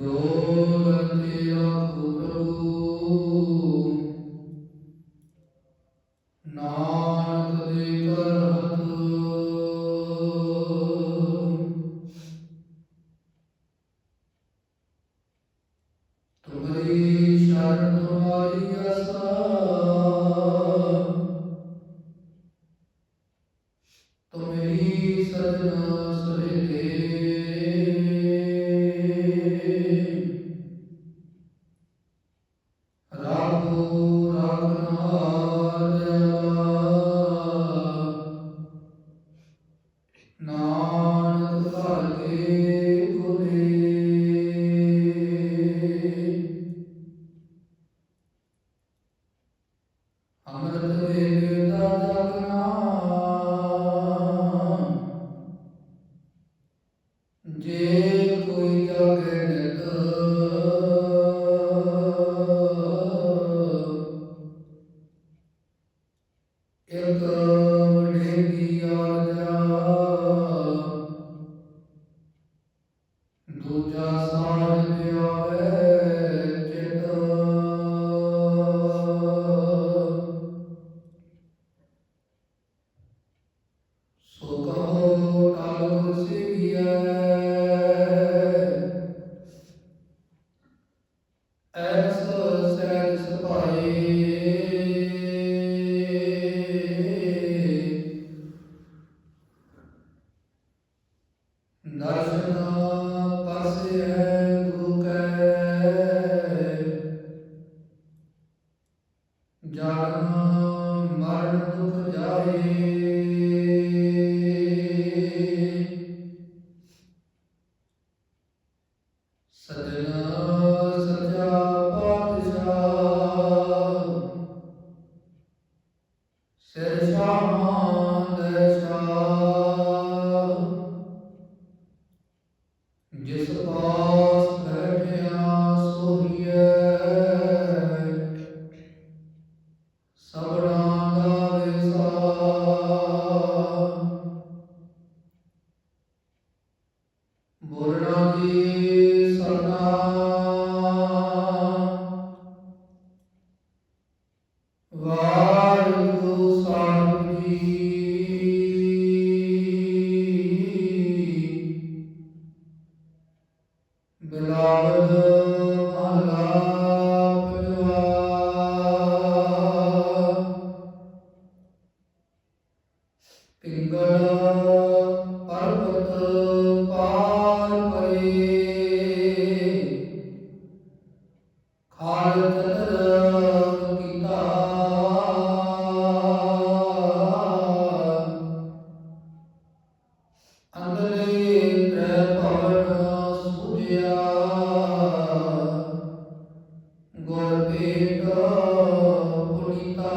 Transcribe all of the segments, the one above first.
ਗੋਵੰਦਿਆ ਪੁਤਰੂ ਨਾਨਕ ਧਰਤੇ ਕੁਲੇ ਅੰਮ੍ਰਿਤ ਵੇਲੇ ਦਾ ਜਗਨਾ ਜੇ ਕੋਈ ਜਗਨ ਇੱਕ ਵਡੇਰੀਆ ਐਸ ਸਹਿਜ ਸੁਭਾਈ ਦਰਸ਼ਨ ਪਰਸੇ ਜਨਮ ਮਰਨ ਦੁਖ ਜਾਏ ਸਜਣਾ ਜਿਸ ਪਾਸ ਬੈਠਿਆ ਸੋਹੀਐ। ਸਬਰਾਂ ਦਾ ਵਿਸਾਰ ਬੋਲਣਾ ਜੀ ਸਰਨਾ ਵਾਹਿਗੁਰੂ ਸਾਹਿਬ ਜੀ। ਪਿੰਗਲ ਪਰਬਤ ਪਾਰ ਪਰੇ ਖਾਲ ਚਤਰ ਕੀਤਾ ਅੰਦਲੇ ਤ੍ਰੈ ਭਵਨ ਸੂਝਿਆ ਗੁਰ ਭੇਟ ਪੁਨੀਤਾ।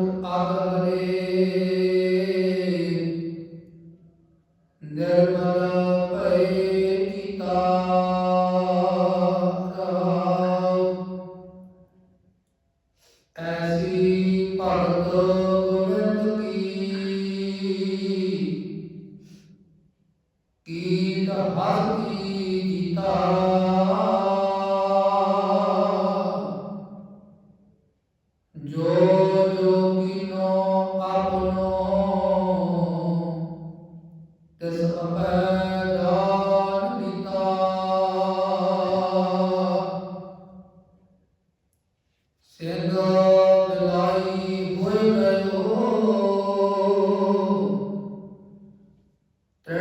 ਪੁਨੀਤਾ